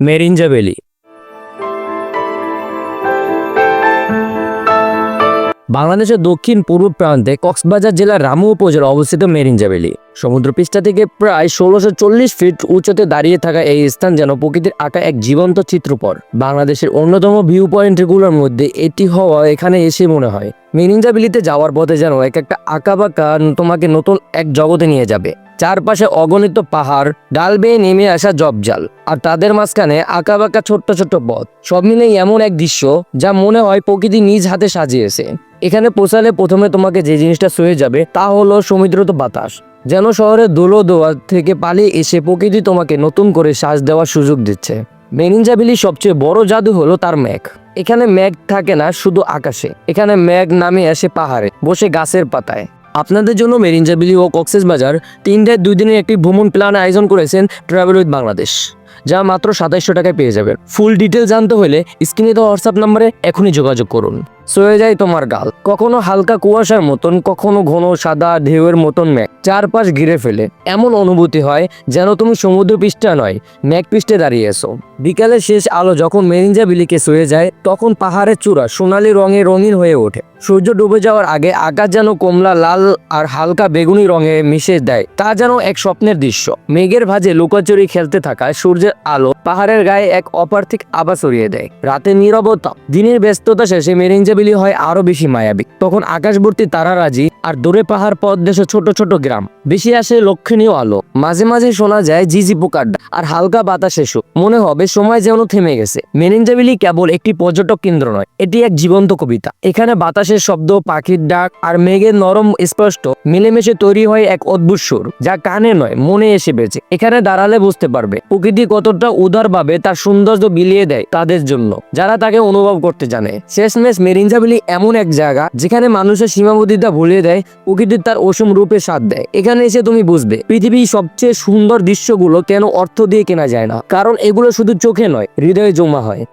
মেরিঞ্জা valley বাংলাদেশের দক্ষিণ পূর্ব প্রান্তে কক্সবাজার জেলার রামু উপজেলা অবস্থিত মেরিঞ্জা ভ্যালি সমুদ্রপৃষ্ঠা থেকে প্রায় ষোলোশো চল্লিশ ফিট উঁচুতে দাঁড়িয়ে থাকা এই স্থান যেন প্রকৃতির আঁকা এক জীবন্ত চিত্রপর বাংলাদেশের অন্যতম ভিউ পয়েন্টগুলোর মধ্যে এটি হওয়া এখানে এসে মনে হয়। মেরিঞ্জা ভ্যালিতে যাওয়ার পথে যেন এক একটা আঁকা বাঁকা তোমাকে নতুন এক জগতে নিয়ে যাবে। চারপাশে অগণিত পাহাড়, ডাল বেয়ে নেমে আসা জবজাল, আর তাদের মাঝখানে আঁকা বাঁকা ছোট্ট ছোট্ট পথ। সব মিলেই এমন এক দৃশ্য যা মনে হয় প্রকৃতি নিজ হাতে সাজিয়েছে। এখানে পৌঁছালে প্রথমে তোমাকে যে জিনিসটা সয়ে যাবে তা হলো সমুদ্রত বাতাস। যেন শহরের দোলো দোয়া থেকে পালিয়ে এসে প্রকৃতি তোমাকে নতুন করে শ্বাস দেওয়ার সুযোগ দিচ্ছে। মেরিনজাবিলির সবচেয়ে বড় জাদু হলো তার মেঘ। এখানে মেঘ থাকে না, শুধু আকাশে। এখানে মেঘ নামে আসে পাহাড়ে, বসে গাছের পাতায়। আপনাদের জন্য মেরিনজাবিলি ও কক্সেস বাজার তিনটায় দুই দিনের একটি ভ্রমণ প্ল্যান আয়োজন করেছেন ট্রাভেল উইথ বাংলাদেশ যা মাত্র সাতাইশশো টাকায় পেয়ে যাবেন। ফুল ডিটেল জানতে হলে স্ক্রিনে দেওয়া হোয়াটসঅ্যাপ নম্বরে এখনই যোগাযোগ করুন। সয়ে যায় তোমার গাল। কখনো হালকা কুয়াশার মতন, কখনো ঘন সাদা ঢেউয়ের মতন মেঘ। চারপাশ ঘিরে ফেলে। এমন অনুভূতি হয় যেন তুমি সমুদ্র পৃষ্ঠা নয়, মেঘ পৃষ্ঠে দাঁড়িয়ে এসো বিকালের শেষ আলো যখন মেরিঞ্জা বিলিকে সয়ে যায়, তখন পাহাড়ের চূড়া সোনালি রঙে রঙিন হয়ে ওঠে। সূর্য ডুবে যাওয়ার আগে আকাশ যেন কমলা, লাল আর হালকা বেগুনি রঙে মিশে দেয়। তা যেন এক স্বপ্নের দৃশ্য। মেঘের ভাঁজে লুকাচুরি খেলতে থাকা সূর্যের আলো পাহাড়ের গায়ে এক অপার্থিক আবা ছড়িয়ে দেয়। রাতে নীরবতা। দিনের ব্যস্ততা শেষে মেরিঞ্জাবিলি হয় আরও বেশি মায়াবী। তখন আকাশবর্তী তারারাজি আর দূরে পাহাড় পথ দেশে ছোট ছোট গ্রাম। বেশি আসে লক্ষণীয় আলো। মাঝে মাঝে শোনা যায় ঝিঝি পোকার আর হালকা বাতাস এসো। মনে হবে সময় যেন থেমে গেছে। মেরিঞ্জাবিলি কেবল একটি পর্যটক কেন্দ্র নয়, এটি এক জীবন্ত কবিতা। এখানে বাতাসের শব্দ, পাখির ডাক আর মেঘের নরম স্পষ্ট মিলেমিশে তৈরি হয় এক অদ্ভুত সুর, যা কানে নয়, মনে এসে বেঁচে এখানে দাঁড়ালে বুঝতে পারবে প্রকৃতি কতটা উদারভাবে তার সৌন্দর্য বিলিয়ে দেয় তাদের জন্য, যারা তাকে অনুভব করতে জানে। শেষমেশ মেরিঞ্জাবিলি এমন এক জায়গা যেখানে মানুষের সীমাবদ্ধতা ভুলিয়ে দেয়, প্রকৃতির তার অসম রূপে স্বাদ দেয়। এখানে এসে তুমি বুঝবে, পৃথিবীর সবচেয়ে সুন্দর দৃশ্যগুলো কেন অর্থ দিয়ে কেনা যায় না। কারণ এগুলো শুধু চোখে নয়, হৃদয়ে জমা হয়।